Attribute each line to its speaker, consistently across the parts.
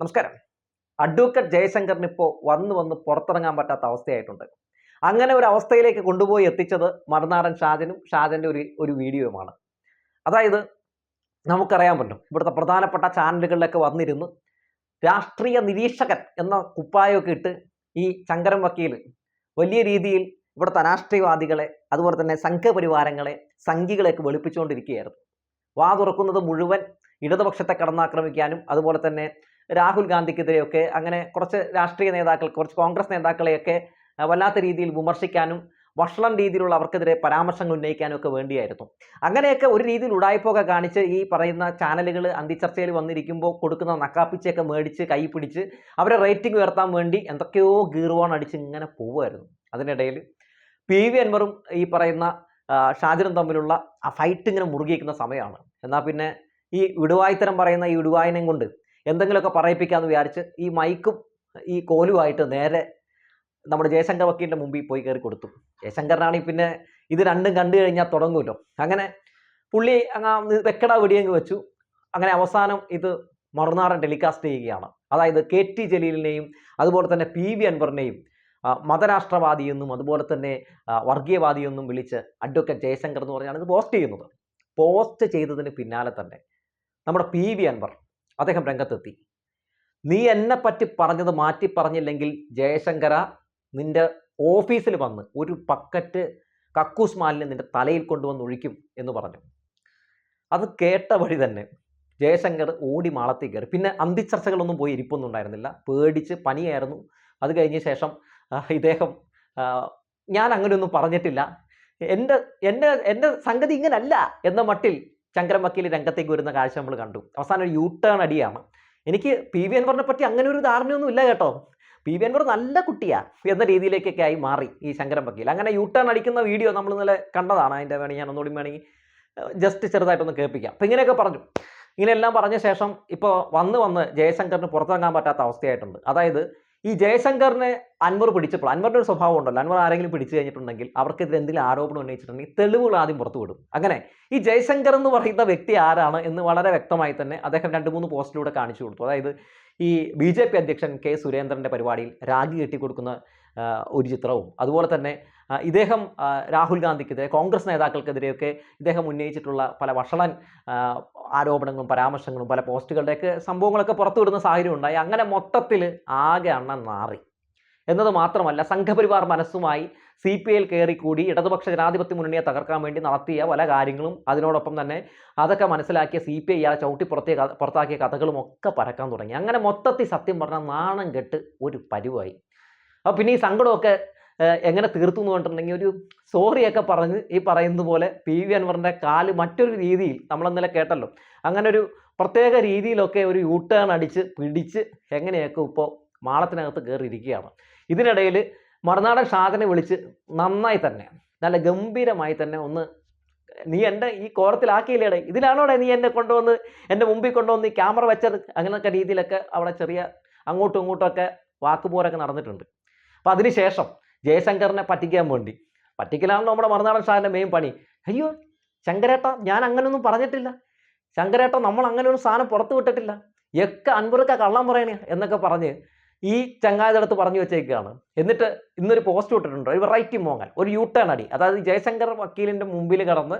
Speaker 1: നമസ്കാരം. അഡ്വക്കേറ്റ് ജയശങ്കറിന് ഇപ്പോൾ വന്ന് വന്ന് പുറത്തിറങ്ങാൻ പറ്റാത്ത അവസ്ഥയായിട്ടുണ്ട്. അങ്ങനെ ഒരു അവസ്ഥയിലേക്ക് കൊണ്ടുപോയി എത്തിച്ചത് മറുനാടൻ ഷാജനും ഷാജന്റെ ഒരു ഒരു വീഡിയോയുമാണ്. അതായത് നമുക്കറിയാൻ പറ്റും ഇവിടുത്തെ പ്രധാനപ്പെട്ട ചാനലുകളിലൊക്കെ വന്നിരുന്ന് രാഷ്ട്രീയ നിരീക്ഷകൻ എന്ന കുപ്പായമൊക്കെ ഇട്ട് ഈ ശങ്കരൻ വക്കീൽ വലിയ രീതിയിൽ ഇവിടുത്തെ രാഷ്ട്രീയവാദികളെ അതുപോലെ തന്നെ സംഘപരിവാരങ്ങളെ സംഘികളെയൊക്കെ വെളുപ്പിച്ചുകൊണ്ടിരിക്കുകയായിരുന്നു. വാ തുറക്കുന്നത് മുഴുവൻ ഇടതുപക്ഷത്തെ കടന്നാക്രമിക്കാനും അതുപോലെ തന്നെ രാഹുൽ ഗാന്ധിക്കെതിരെയൊക്കെ അങ്ങനെ കുറച്ച് രാഷ്ട്രീയ നേതാക്കൾ കുറച്ച് കോൺഗ്രസ് നേതാക്കളെയൊക്കെ വല്ലാത്ത രീതിയിൽ വിമർശിക്കാനും വഷളം രീതിയിലുള്ള അവർക്കെതിരെ പരാമർശങ്ങൾ ഉന്നയിക്കാനും ഒക്കെ വേണ്ടിയായിരുന്നു. അങ്ങനെയൊക്കെ ഒരു രീതിയിൽ ഉടായ്പൊക്കെ കാണിച്ച് ഈ പറയുന്ന ചാനലുകൾ അന്തിച്ചർച്ചയിൽ വന്നിരിക്കുമ്പോൾ കൊടുക്കുന്ന നക്കാപ്പിച്ചയൊക്കെ മേടിച്ച് കൈ പിടിച്ച് അവരെ റേറ്റിംഗ് ഉയർത്താൻ വേണ്ടി എന്തൊക്കെയോ ഗീർവാൺ അടിച്ച് ഇങ്ങനെ പോവുമായിരുന്നു. അതിനിടയിൽ പി വി അൻവറും ഈ പറയുന്ന ഷാജിനും തമ്മിലുള്ള ആ ഫൈറ്റ് ഇങ്ങനെ മുറുകിയിരിക്കുന്ന സമയമാണ്. എന്നാൽ പിന്നെ ഈ വിടുവായിത്തരം പറയുന്ന ഈ വിടുവായനം കൊണ്ട് എന്തെങ്കിലുമൊക്കെ പറയിപ്പിക്കാമെന്ന് വിചാരിച്ച് ഈ മൈക്കും ഈ കോലുമായിട്ട് നേരെ നമ്മുടെ ജയശങ്കർ വക്കീലിന്റെ മുമ്പിൽ പോയി കയറി കൊടുത്തു. ജയശങ്കറിനാണെങ്കിൽ പിന്നെ ഇത് രണ്ടും കണ്ടു കഴിഞ്ഞാൽ തുടങ്ങുമല്ലോ. അങ്ങനെ പുള്ളി അങ്ങ് വെക്കട വെടിയങ്ങ് വെച്ചു. അങ്ങനെ അവസാനം ഇത് മറുനാടൻ ടെലികാസ്റ്റ് ചെയ്യുകയാണ്. അതായത് കെ ടി ജലീലിനെയും അതുപോലെ തന്നെ പി വി അൻവറിനെയും മതരാഷ്ട്രവാദിയെന്നും അതുപോലെ തന്നെ വർഗീയവാദിയെന്നും വിളിച്ച് അഡ്വക്കേറ്റ് ജയശങ്കർ എന്ന് പറഞ്ഞാണ് ഇത് പോസ്റ്റ് ചെയ്യുന്നത്. പോസ്റ്റ് ചെയ്തതിന് പിന്നാലെ തന്നെ നമ്മുടെ പി വി അൻവർ അദ്ദേഹം രംഗത്തെത്തി. നീ എന്നെ പറ്റി പറഞ്ഞത് മാറ്റി പറഞ്ഞില്ലെങ്കിൽ ജയശങ്കര നിന്റെ ഓഫീസിൽ വന്ന് ഒരു പക്കറ്റ് കക്കൂസ് മാലിന്യം നിന്റെ തലയിൽ കൊണ്ടുവന്ന് ഒഴിക്കും എന്ന് പറഞ്ഞു. അത് കേട്ട വഴി തന്നെ ജയശങ്കർ ഓടി മാളത്തി കയറി. പിന്നെ അന്തിച്ചർച്ചകളൊന്നും പോയി ഇരിപ്പൊന്നും ഉണ്ടായിരുന്നില്ല. പേടിച്ച് പനിയായിരുന്നു. അത് കഴിഞ്ഞ ശേഷം ഇദ്ദേഹം ഞാൻ അങ്ങനെയൊന്നും പറഞ്ഞിട്ടില്ല. എന്റെ എന്റെ എന്റെ സംഗതി ഇങ്ങനല്ല എന്ന മട്ടിൽ ശങ്കരൻ വക്കീൽ രംഗത്തേക്ക് വരുന്ന കാഴ്ച നമ്മൾ കണ്ടു. അവസാനം ഒരു യൂ ടേൺ അടിയാണ്. എനിക്ക് പി. വി. അൻവറിനെ പറ്റി അങ്ങനെ ഒരു ധാരണയൊന്നും ഇല്ല കേട്ടോ. പി. വി. അൻവർ നല്ല കുട്ടിയാ എന്ന രീതിയിലേക്കൊക്കെ ആയി മാറി ഈ ശങ്കരൻ വക്കീൽ അങ്ങനെ യൂ ടേൺ അടിക്കുന്ന വീഡിയോ നമ്മൾ ഇന്നലെ കണ്ടതാണ്. അതിന്റെ വേണമെങ്കിൽ ഞാൻ ഒന്നുകൂടി വേണമെങ്കിൽ ജസ്റ്റ് ചെറുതായിട്ടൊന്ന് കേൾപ്പിക്കാം. അപ്പം ഇങ്ങനെയൊക്കെ പറഞ്ഞു. ഇങ്ങനെയെല്ലാം പറഞ്ഞ ശേഷം ഇപ്പോൾ വന്ന് വന്ന് ജയശങ്കറിന് പുറത്തിറങ്ങാൻ പറ്റാത്ത അവസ്ഥയായിട്ടുണ്ട്. അതായത് ഈ ജയശങ്കറിനെ അൻവർ പിടിച്ചപ്പോൾ അൻവറിന്റെ ഒരു സ്വഭാവം ഉണ്ടല്ലോ. അൻവർ ആരെങ്കിലും പിടിച്ചു കഴിഞ്ഞിട്ടുണ്ടെങ്കിൽ അവർക്കെതിരെ എന്തെങ്കിലും ആരോപണം ഉന്നയിച്ചിട്ടുണ്ടെങ്കിൽ തെളിവുകൾ ആദ്യം പുറത്തു വിടും. അങ്ങനെ ഈ ജയശങ്കർ എന്ന് പറയുന്ന വ്യക്തി ആരാണ് എന്ന് വളരെ വ്യക്തമായി തന്നെ അദ്ദേഹം രണ്ട് മൂന്ന് പോസ്റ്റിലൂടെ കാണിച്ചു കൊടുത്തു. അതായത് ഈ ബി ജെ പി അധ്യക്ഷൻ കെ സുരേന്ദ്രന്റെ പരിപാടിയിൽ രാഗി കെട്ടിക്കൊടുക്കുന്ന ഒരു ചിത്രവും. അതുപോലെ തന്നെ ഇദ്ദേഹം രാഹുൽ ഗാന്ധിക്കെതിരെ കോൺഗ്രസ് നേതാക്കൾക്കെതിരെയൊക്കെ ഇദ്ദേഹം ഉന്നയിച്ചിട്ടുള്ള പല വഷളൻ ആരോപണങ്ങളും പരാമർശങ്ങളും പല പോസ്റ്റുകളുടെയൊക്കെ സംഭവങ്ങളൊക്കെ പുറത്തുവിടുന്ന സാഹചര്യം ഉണ്ടായി. അങ്ങനെ മൊത്തത്തിൽ ആകെ അണ്ണൻ നാറി. എന്നത് മാത്രമല്ല സംഘപരിവാർ മനസ്സുമായി സി പി ഐയിൽ കയറിക്കൂടി കൂടി ഇടതുപക്ഷ ജനാധിപത്യ മുന്നണിയെ തകർക്കാൻ വേണ്ടി നടത്തിയ പല കാര്യങ്ങളും അതിനോടൊപ്പം തന്നെ അതൊക്കെ മനസ്സിലാക്കിയ സി പി ഐ ആ ചവിട്ടി പുറത്തേ പുറത്താക്കിയ കഥകളും ഒക്കെ പരക്കാൻ തുടങ്ങി. അങ്ങനെ മൊത്തത്തിൽ സത്യം പറഞ്ഞാൽ നാണം കെട്ട് ഒരു പരിവായി. അപ്പോൾ പിന്നെ ഈ സങ്കടമൊക്കെ എങ്ങനെ തീർത്തു എന്ന് പറഞ്ഞിട്ടുണ്ടെങ്കിൽ ഒരു സോറിയൊക്കെ പറഞ്ഞ് ഈ പറയുന്നത് പോലെ പി വി അൻവറിന്റെ കാൽ മറ്റൊരു രീതിയിൽ നമ്മളിന്നലെ കേട്ടല്ലോ. അങ്ങനെ ഒരു പ്രത്യേക രീതിയിലൊക്കെ ഒരു യൂ ടേൺ അടിച്ച് പിടിച്ച് എങ്ങനെയൊക്കെ ഇപ്പോൾ മാളത്തിനകത്ത് കയറിയിരിക്കുകയാണ് ഇതിനിടയിൽ മറുനാടൻ ഷാജനെ വിളിച്ച് നന്നായി തന്നെ നല്ല ഗംഭീരമായി തന്നെ ഒന്ന് നീ എന്റെ ഈ കോറത്തിലാക്കിയില്ലേടെ ഇതിലാണോടെ നീ എന്നെ കൊണ്ടുവന്ന് എന്റെ മുമ്പിൽ കൊണ്ടുവന്ന് ഈ ക്യാമറ വെച്ചത്? അങ്ങനെയൊക്കെ രീതിയിലൊക്കെ അവിടെ ചെറിയ അങ്ങോട്ടും ഇങ്ങോട്ടും ഒക്കെ വാക്കുപോരൊക്കെ നടന്നിട്ടുണ്ട്. അപ്പം അതിനുശേഷം ജയശങ്കറിനെ പറ്റിക്കാൻ വേണ്ടി. പറ്റിക്കലാണ് നമ്മുടെ മറുനാടൻ സാറിന്റെ മെയിൻ പണി. അയ്യോ ശങ്കരേട്ട ഞാൻ അങ്ങനെയൊന്നും പറഞ്ഞിട്ടില്ല. ശങ്കരേട്ട നമ്മൾ അങ്ങനെ ഒരു സാധനം പുറത്തു വിട്ടിട്ടില്ല. ഒക്കെ അൻപുറക്ക കള്ളം പറയണേ എന്നൊക്കെ പറഞ്ഞ് ഈ ചങ്ങാതിടത്ത് പറഞ്ഞു വെച്ചേക്കാണ്. എന്നിട്ട് ഇന്നൊരു പോസ്റ്റ് വിട്ടിട്ടുണ്ട് ഒരു വെറൈറ്റി മോങ്ങൽ. ഒരു യൂ ടേൺ അടി. അതായത് ജയശങ്കർ വക്കീലിന്റെ മുമ്പിൽ കടന്ന്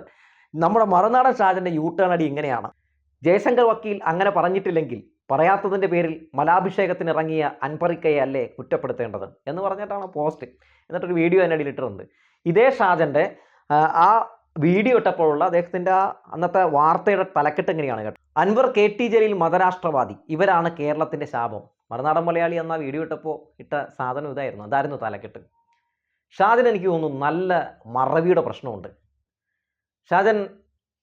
Speaker 1: നമ്മുടെ മറുനാടൻ ഷാജിന്റെ യൂ ടേൺ അടി ഇങ്ങനെയാണ്. ജയശങ്കർ വക്കീൽ അങ്ങനെ പറഞ്ഞിട്ടില്ലെങ്കിൽ പറയാത്തതിന്റെ പേരിൽ മലാഭിഷേകത്തിന് ഇറങ്ങിയ അൻപറിക്കയെ അല്ലേ കുറ്റപ്പെടുത്തേണ്ടത് എന്ന് പറഞ്ഞിട്ടാണ് പോസ്റ്റ് എന്നിട്ടൊരു വീഡിയോ അതിന്റെ ഇട്ടിട്ടുണ്ട്. ഇതേ ഷാജന്റെ ആ വീഡിയോ ഇട്ടപ്പോഴുള്ള അദ്ദേഹത്തിന്റെ ആ അന്നത്തെ വാർത്തയുടെ തലക്കെട്ട് എങ്ങനെയാണ് കേട്ടോ? അൻവർ കെ ടി ജലീൽ മതരാഷ്ട്രവാദി. ഇവരാണ് കേരളത്തിന്റെ ശാപം. മറുനാടൻ മലയാളി എന്ന വീഡിയോ ഇട്ടപ്പോൾ ഇട്ട സാധനം ഇതായിരുന്നു. അതായിരുന്നു തലക്കെട്ട്. ഷാജൻ എനിക്ക് തോന്നുന്നു നല്ല മറവിയുടെ പ്രശ്നമുണ്ട്. ഷാജൻ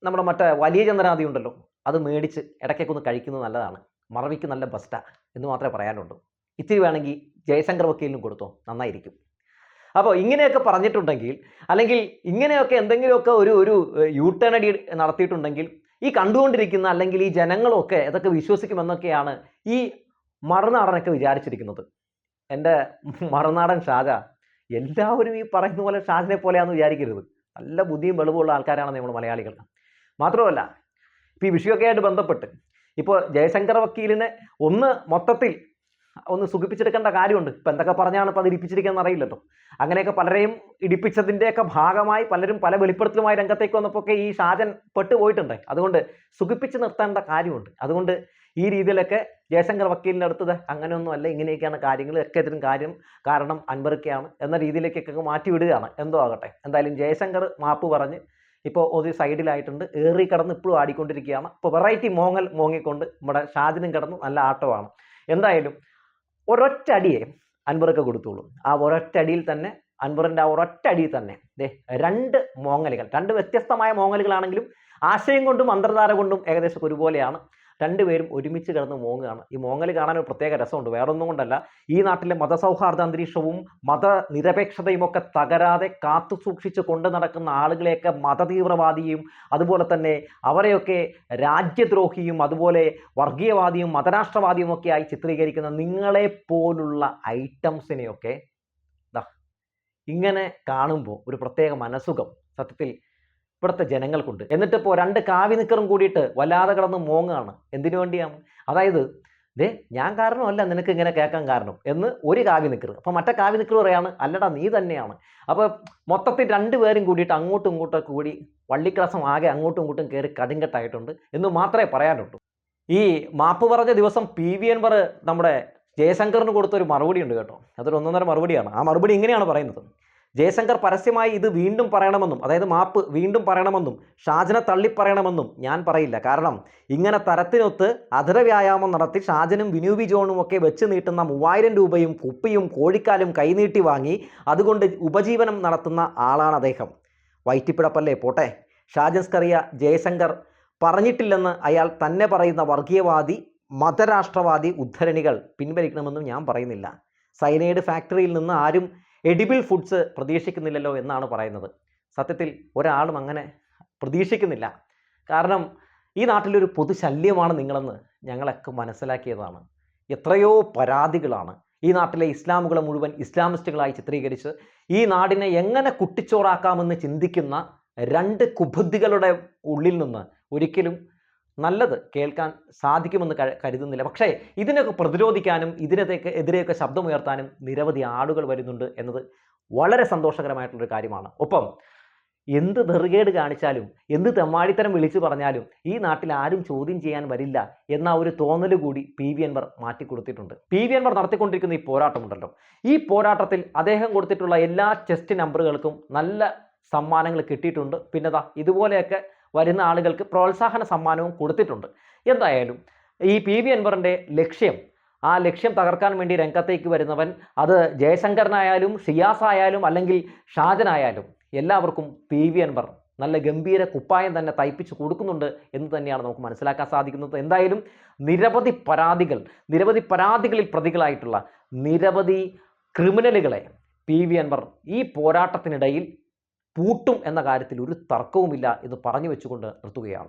Speaker 1: നമ്മുടെ മറ്റേ വലിയ ചന്ദ്രനാദി ഉണ്ടല്ലോ അത് മേടിച്ച് ഇടയ്ക്കൊക്കെ ഒന്ന് കഴിക്കുന്നത് നല്ലതാണ്. മറവിക്ക് നല്ല ബെസ്റ്റാണ് എന്ന് മാത്രമേ പറയാനുള്ളൂ. ഇത്തിരി വേണമെങ്കിൽ ജയശങ്കർ വക്കീലിനും കൊടുത്തോ നന്നായിരിക്കും. അപ്പോൾ ഇങ്ങനെയൊക്കെ പറഞ്ഞിട്ടുണ്ടെങ്കിൽ അല്ലെങ്കിൽ ഇങ്ങനെയൊക്കെ എന്തെങ്കിലുമൊക്കെ ഒരു ഒരു യൂ ടേൺ അടി നടത്തിയിട്ടുണ്ടെങ്കിൽ ഈ കണ്ടുകൊണ്ടിരിക്കുന്ന അല്ലെങ്കിൽ ഈ ജനങ്ങളൊക്കെ ഇതൊക്കെ വിശ്വസിക്കുമെന്നൊക്കെയാണ് ഈ മറുനാടനൊക്കെ വിചാരിച്ചിരിക്കുന്നത്. എന്റെ മറുനാടൻ ഷാജ എല്ലാവരും ഈ പറയുന്ന പോലെ ഷാജിനെ പോലെയാണെന്ന് വിചാരിക്കരുത്. നല്ല ബുദ്ധിയും വെളിവുള്ള ആൾക്കാരാണ് നമ്മൾ മലയാളികൾ. മാത്രമല്ല ഇപ്പോൾ ഈ വിഷയമൊക്കെ ആയിട്ട് ബന്ധപ്പെട്ട് ഇപ്പോൾ ജയശങ്കർ വക്കീലിനെ ഒന്ന് മൊത്തത്തിൽ ഒന്ന് സുഖിപ്പിച്ചെടുക്കേണ്ട കാര്യമുണ്ട്. ഇപ്പം എന്തൊക്കെ പറഞ്ഞാണ് ഇപ്പോൾ അത് ഇടിപ്പിച്ചിരിക്കുന്നത് അറിയില്ലല്ലോ. അങ്ങനെയൊക്കെ പലരെയും ഇടിപ്പിച്ചതിന്റെയൊക്കെ ഭാഗമായി പലരും പല വെളിപ്പെടുത്തലുമായി രംഗത്തേക്ക് വന്നപ്പോൾ ഈ ഷാജൻ പെട്ടുപോയിട്ടുണ്ട് അതുകൊണ്ട് സുഖിപ്പിച്ച് നിർത്തേണ്ട കാര്യമുണ്ട്. അതുകൊണ്ട് ഈ രീതിയിലൊക്കെ ജയശങ്കർ വക്കീലിന്റെ അടുത്തത് അങ്ങനെയൊന്നും അല്ല ഇങ്ങനെയൊക്കെയാണ് കാര്യങ്ങൾ ഒക്കെ ഇതിനും കാര്യം കാരണം അൻവർക്കാണ് എന്ന രീതിയിലേക്കൊക്കെ മാറ്റി വിടുകയാണ്. എന്തോ ആകട്ടെ. എന്തായാലും ജയശങ്കർ മാപ്പ് പറഞ്ഞ് ഇപ്പോൾ ഒരു സൈഡിലായിട്ടുണ്ട്. ഏറി കടന്ന് ഇപ്പോഴും ആടിക്കൊണ്ടിരിക്കുകയാണ്. ഇപ്പോൾ വെറൈറ്റി മോങ്ങൽ മോങ്ങിക്കൊണ്ട് നമ്മുടെ ഷാജിനും കിടന്ന് നല്ല ആട്ടമാണ്. എന്തായാലും ഒരൊറ്റ അടിയെ അൻവർക്ക് കൊടുത്തോളൂ ആ ഒരൊറ്റ അടിയിൽ തന്നെ അൻവറിന്റെ ആ ഒരൊറ്റ അടിയിൽ തന്നെ ദേ രണ്ട് മോങ്ങലുകൾ രണ്ട് വ്യത്യസ്തമായ മോങ്ങലുകളാണെങ്കിലും ആശയം കൊണ്ടും അന്തർധാര കൊണ്ടും ഏകദേശം ഒരുപോലെയാണ്. രണ്ടുപേരും ഒരുമിച്ച് കിടന്ന് മോങ്ങുകയാണ്. ഈ മോങ്ങൽ കാണാൻ ഒരു പ്രത്യേക രസമുണ്ട്. വേറൊന്നും കൊണ്ടല്ല. ഈ നാട്ടിലെ മതസൗഹാർദ്ദ അന്തരീക്ഷവും മതനിരപേക്ഷതയും ഒക്കെ തകരാതെ കാത്തു സൂക്ഷിച്ച് കൊണ്ടു നടക്കുന്ന ആളുകളെയൊക്കെ മതതീവ്രവാദിയും അതുപോലെ തന്നെ അവരെയൊക്കെ രാജ്യദ്രോഹിയും അതുപോലെ വർഗീയവാദിയും മതരാഷ്ട്രവാദിയും ഒക്കെ ആയി ചിത്രീകരിക്കുന്ന നിങ്ങളെ പോലുള്ള ഐറ്റംസിനെയൊക്കെ ഇങ്ങനെ കാണുമ്പോൾ ഒരു പ്രത്യേക മനസുഖം സത്യത്തിൽ ഇവിടുത്തെ ജനങ്ങൾക്കുണ്ട്. എന്നിട്ട് ഇപ്പോൾ രണ്ട് കാവി നിക്കറും കൂടിയിട്ട് വല്ലാതെ കിടന്ന് മോങ്ങാണ്. എന്തിനു വേണ്ടിയാണ് അതായത് ദേ ഞാൻ കാരണമല്ല നിനക്ക് ഇങ്ങനെ കേൾക്കാൻ കാരണം എന്ന് ഒരു കാവി നിക്കർ അപ്പോൾ മറ്റേ കാവി നിക്കർ പറയാണ് അല്ലടാ നീ തന്നെയാണ്. അപ്പോൾ മൊത്തത്തിൽ രണ്ട് രണ്ടുപേരും കൂടിയിട്ട് അങ്ങോട്ടും ഇങ്ങോട്ടും കൂടി വള്ളിക്കളസം ആകെ അങ്ങോട്ടും ഇങ്ങോട്ടും കയറി കടുങ്കട്ടായിട്ടുണ്ട് എന്ന് മാത്രമേ പറയാനുള്ളൂ. ഈ മാപ്പ് പറഞ്ഞ ദിവസം പി വി എൻവർ നമ്മുടെ ജയശങ്കറിന് കൊടുത്തൊരു മറുപടി ഉണ്ട് കേട്ടോ. അതൊരു ഒന്നൊന്നര മറുപടിയാണ്. ആ മറുപടി ഇങ്ങനെയാണ് പറയുന്നത്. ജയശങ്കർ പരസ്യമായി ഇത് വീണ്ടും പറയണമെന്നും അതായത് മാപ്പ് വീണ്ടും പറയണമെന്നും ഷാജനെ തള്ളിപ്പറയണമെന്നും ഞാൻ പറയില്ല. കാരണം ഇങ്ങനെ തരത്തിനൊത്ത് അധര വ്യായാമം നടത്തി ഷാജനും വിനൂബി ജോണും ഒക്കെ വെച്ച് നീട്ടുന്ന മൂവായിരം രൂപയും കുപ്പിയും കോഴിക്കാലും കൈനീട്ടി വാങ്ങി അതുകൊണ്ട് ഉപജീവനം നടത്തുന്ന ആളാണ് അദ്ദേഹം. വയറ്റിപ്പിടപ്പല്ലേ പോട്ടെ. ഷാജൻസ്കറിയ ജയശങ്കർ പറഞ്ഞിട്ടില്ലെന്ന് അയാൾ തന്നെ പറയുന്ന വർഗീയവാദി മതരാഷ്ട്രവാദി ഉദ്ധരണികൾ പിൻവലിക്കണമെന്നും ഞാൻ പറയുന്നില്ല. സൈനൈഡ് ഫാക്ടറിയിൽ നിന്ന് ആരും എഡിബിൾ ഫുഡ്സ് പ്രതീക്ഷിക്കുന്നില്ലല്ലോ എന്നാണ് പറയുന്നത്. സത്യത്തിൽ ഒരാളും അങ്ങനെ പ്രതീക്ഷിക്കുന്നില്ല. കാരണം ഈ നാട്ടിലൊരു പൊതുശല്യമാണ് നിങ്ങളെന്ന് ഞങ്ങളൊക്കെ മനസ്സിലാക്കിയതാണ്. എത്രയോ പരാതികളാണ് ഈ നാട്ടിലെ ഇസ്ലാമുകളെ മുഴുവൻ ഇസ്ലാമിസ്റ്റുകളായി ചിത്രീകരിച്ച് ഈ നാടിനെ എങ്ങനെ കുട്ടിച്ചോറാക്കാമെന്ന് ചിന്തിക്കുന്ന രണ്ട് കുബുദ്ധികളുടെ ഉള്ളിൽ നിന്ന് ഒരിക്കലും നല്ലത് കേൾക്കാൻ സാധിക്കുമെന്ന് കരുതുന്നില്ല. പക്ഷേ ഇതിനൊക്കെ പ്രതിരോധിക്കാനും ഇതിനൊക്കെ എതിരെയൊക്കെ ശബ്ദമുയർത്താനും നിരവധി ആളുകൾ വരുന്നുണ്ട് എന്നത് വളരെ സന്തോഷകരമായിട്ടുള്ളൊരു കാര്യമാണ്. ഒപ്പം എന്ത് നെറുകേട് കാണിച്ചാലും എന്ത് തെമ്മാടിത്തരം വിളിച്ചു പറഞ്ഞാലും ഈ നാട്ടിൽ ആരും ചോദ്യം ചെയ്യാൻ വരില്ല എന്ന ഒരു തോന്നൽ കൂടി പി. വി. അൻവർ മാറ്റിക്കൊടുത്തിട്ടുണ്ട്. പി. വി. അൻവർ നടത്തിക്കൊണ്ടിരിക്കുന്ന ഈ പോരാട്ടമുണ്ടല്ലോ. ഈ പോരാട്ടത്തിൽ അദ്ദേഹം കൊടുത്തിട്ടുള്ള എല്ലാ ചെസ്റ്റ് നമ്പറുകൾക്കും നല്ല സമ്മാനങ്ങൾ കിട്ടിയിട്ടുണ്ട്. പിന്നെതാ ഇതുപോലെയൊക്കെ വരുന്ന ആളുകൾക്ക് പ്രോത്സാഹന സമ്മാനവും കൊടുത്തിട്ടുണ്ട്. എന്തായാലും ഈ പി വി അൻവറിന്റെ ലക്ഷ്യം ആ ലക്ഷ്യം തകർക്കാൻ വേണ്ടി രംഗത്തേക്ക് വരുന്നവൻ അത് ജയശങ്കറിനായാലും ഷിയാസ് ആയാലും അല്ലെങ്കിൽ ഷാജനായാലും എല്ലാവർക്കും പി വി അൻവർ നല്ല ഗംഭീര കുപ്പായം തന്നെ തയ്പ്പിച്ച് കൊടുക്കുന്നുണ്ട് എന്ന് തന്നെയാണ് നമുക്ക് മനസ്സിലാക്കാൻ സാധിക്കുന്നത്. എന്തായാലും നിരവധി പരാതികൾ നിരവധി പരാതികളിൽ പ്രതികളായിട്ടുള്ള നിരവധി ക്രിമിനലുകളെ പി വി അൻവർ ഈ പോരാട്ടത്തിനിടയിൽ പൂട്ടും എന്ന കാര്യത്തിൽ ഒരു തർക്കവുമില്ല എന്ന് പറഞ്ഞു വെച്ചുകൊണ്ട് നിർത്തുകയാണ്.